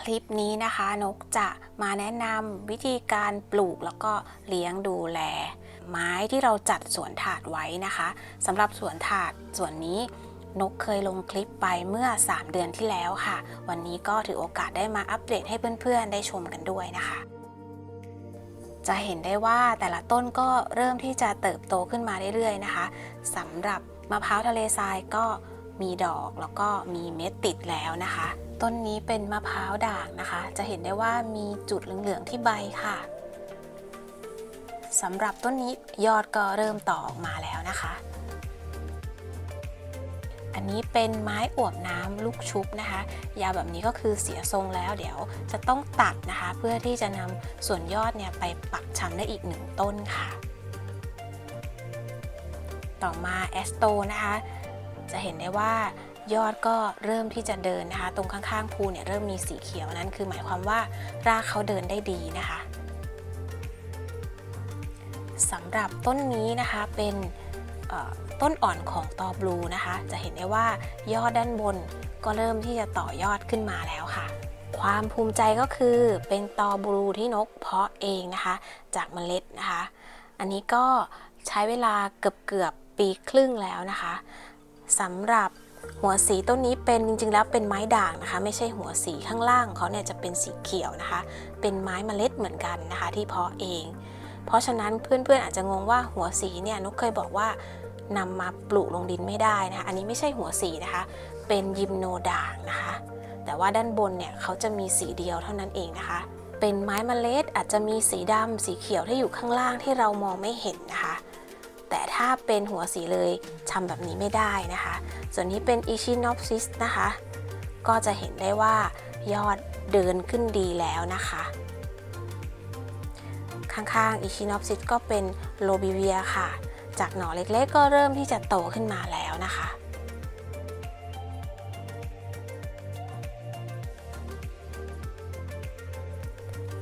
คลิปนี้นะคะนกจะมาแนะนำวิธีการปลูกแล้วก็เลี้ยงดูแล ไม้ที่เราจัดสวนถาดไว้นะคะสำหรับสวนถาดส่วนนี้นกเคยลงคลิปไปเมื่อ 3 เดือนที่แล้วค่ะ วันนี้ก็ถือโอกาสได้มาอัปเดตให้เพื่อนๆ ได้ชมกันด้วยนะคะ จะเห็นได้ว่าแต่ละต้นก็เริ่มที่จะเติบโตขึ้นมาเรื่อยๆนะคะสำหรับมะพร้าวทะเลทรายก็ มีดอกแล้วก็มีเม็ดติดแล้วนะคะ ต้นนี้เป็นมะพร้าวด่างนะคะ จะเห็นได้ว่ามีจุดเหลืองๆที่ใบค่ะสำหรับต้นนี้ยอดก็เริ่มต่อออกมาแล้วนะคะ อันนี้เป็นไม้อวบน้ำลูกชุบนะคะ ยาวแบบนี้ก็คือเสียทรงแล้วเดี๋ยวจะต้องตัดนะคะ เพื่อที่จะนำส่วนยอดเนี่ยไปปักชำได้อีกหนึ่งต้นค่ะ ต่อมาแอสโตนะคะ จะเห็นได้ว่ายอดก็เริ่มที่จะเดินนะคะ ตรงข้างๆภูเนี่ยเริ่มมีสีเขียวนั้นคือหมายความว่ารากเขาเดินได้ดีนะคะสำหรับต้นนี้นะคะเป็นต้นอ่อนของตอบลูนะคะ จะเห็นได้ว่ายอดด้านบนก็เริ่มที่จะต่อยอดขึ้นมาแล้วค่ะ ความภูมิใจก็คือเป็นตอบลูที่นกเพาะเองนะคะ จากเมล็ดนะคะ อันนี้ก็ใช้เวลาเกือบเกือบปีครึ่งแล้วนะคะ สำหรับหัวสีต้นนี้เป็นจริงๆแล้วเป็นไม้ด่างนะคะ ไม่ใช่หัวสีข้างล่างเขาเนี่ยจะเป็นสีเขียวนะคะ เป็นไม้เมล็ดเหมือนกันนะคะ ที่เพาะเอง เพราะฉะนั้นเพื่อนๆอาจจะงงว่าหัวสีเนี่ยนกเคยบอกว่านำมาปลูกลงดินไม่ได้นะคะ อันนี้ไม่ใช่หัวสีนะคะ เป็นยิมโนด่างนะคะ แต่ว่าด้านบนเนี่ยเขาจะมีสีเดียวเท่านั้นเองนะคะ เป็นไม้เมล็ดอาจจะมีสีดำสีเขียวที่อยู่ข้างล่างที่เรามองไม่เห็นนะคะ แต่ถ้าเป็นหัวสีเลยทำแบบนี้ไม่ได้นะคะ ส่วนนี้เป็นอิชินอปซิสนะคะ ก็จะเห็นได้ว่ายอดเดินขึ้นดีแล้วนะคะ ข้างๆอิชินอปซิสก็เป็นโลบิเวียค่ะ จากหน่อเล็กๆ ก็เริ่มที่จะโตขึ้นมาแล้วนะคะ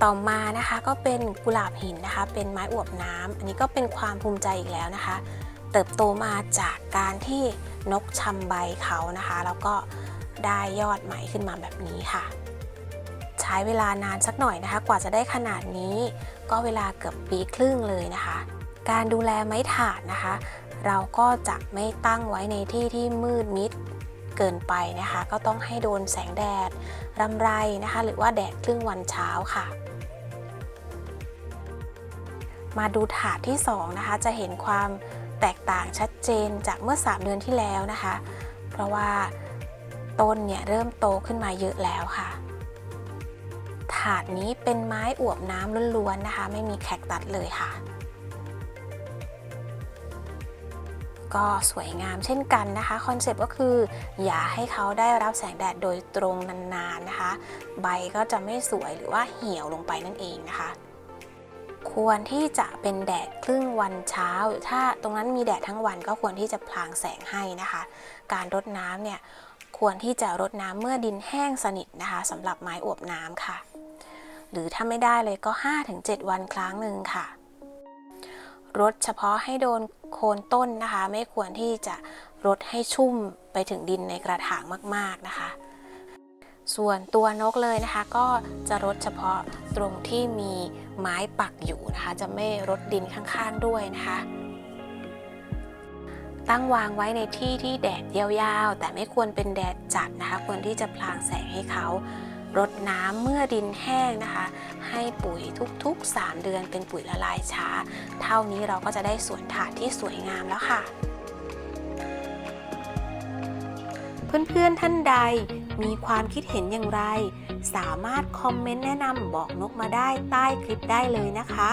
ต่อมานะคะก็เป็นกุหลาบหินนะคะ เป็นไม้อวบน้ำอันนี้ก็เป็นความภูมิใจอีกแล้วนะคะ เติบโตมาจากการที่นกชำใบเขานะคะ แล้วก็ได้ยอดใหม่ขึ้นมาแบบนี้ค่ะ ใช้เวลานานสักหน่อยนะคะ กว่าจะได้ขนาดนี้ ก็เวลาเกือบปีครึ่งเลยนะคะ การดูแลไม้ถาดนะคะ เราก็จะไม่ตั้งไว้ในที่ที่มืดมิดเกินไปนะคะ ก็ต้องให้โดนแสงแดดรำไรนะคะ หรือว่าแดดครึ่งวันเช้าค่ะ มาดูถาดที่2นะคะจะเห็นความแตกต่างชัดเจนจากเมื่อ 3 เดือนที่แล้วนะคะ เพราะว่าต้นเนี่ยเริ่มโตขึ้นมาเยอะแล้วค่ะ ถาดนี้เป็นไม้อวบน้ำล้วนๆนะคะ ไม่มีแคคตัสเลยค่ะ ก็สวยงามเช่นกันนะคะคอนเซปต์ก็คือ อย่าให้เขาได้รับแสงแดดโดยตรงนานๆนะคะ ใบก็จะไม่สวยหรือว่าเหี่ยวลงไปนั่นเองนะคะ ควรที่จะเป็นแดดครึ่งวันเช้า ถ้าตรงนั้นมีแดดทั้งวันก็ควรที่จะพลางแสงให้นะคะ การรดน้ำเนี่ยควรที่จะรดน้ำเมื่อดินแห้งสนิทนะคะสำหรับไม้อวบน้ำค่ะ หรือถ้าไม่ได้เลยก็ 5-7 วันครั้งหนึ่งค่ะรดเฉพาะให้โดนโคนต้นนะคะ ไม่ควรที่จะรดให้ชุ่มไปถึงดินในกระถางมาก ๆนะคะ ส่วนตัวนกเลยนะคะ ก็จะรดเฉพาะตรงที่มี ไม้ปักอยู่นะคะ จะไม่รดดินข้างๆด้วยนะคะ ตั้งวางไว้ในที่ที่แดดยาวๆ แต่ไม่ควรเป็นแดดจัดนะคะ ควรที่จะพลางแสงให้เขารดน้ำเมื่อดินแห้งนะคะ ให้ปุ๋ยทุกๆ 3 เดือนเป็นปุ๋ยละลายช้า เท่านี้เราก็จะได้สวนถาดที่สวยงามแล้วค่ะ เพื่อนๆท่านใด มีความคิดเห็นอย่างไร สามารถคอมเมนต์แนะนำบอกนกมาได้ใต้คลิปได้เลยนะคะ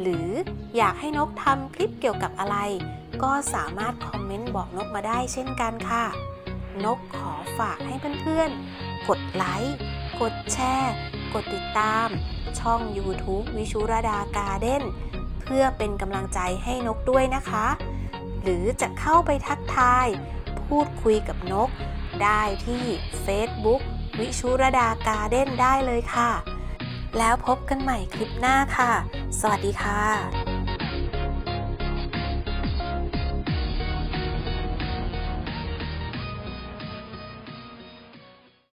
หรืออยากให้นกทำคลิปเกี่ยวกับอะไร ก็สามารถคอมเมนต์บอกนกมาได้เช่นกันค่ะ นกขอฝากให้เพื่อนๆ กดไลค์กดแชร์กดติดตาม ช่อง YouTube วิชุรดาการ์เด้นเพื่อเป็นกำลังใจให้นกด้วยนะคะ หรือจะเข้าไปทักทาย พูดคุยกับนก ได้ที่ Facebook วิชุรดาการ์เด้นได้เลยค่ะ แล้วพบกันใหม่คลิปหน้าค่ะ สวัสดีค่ะ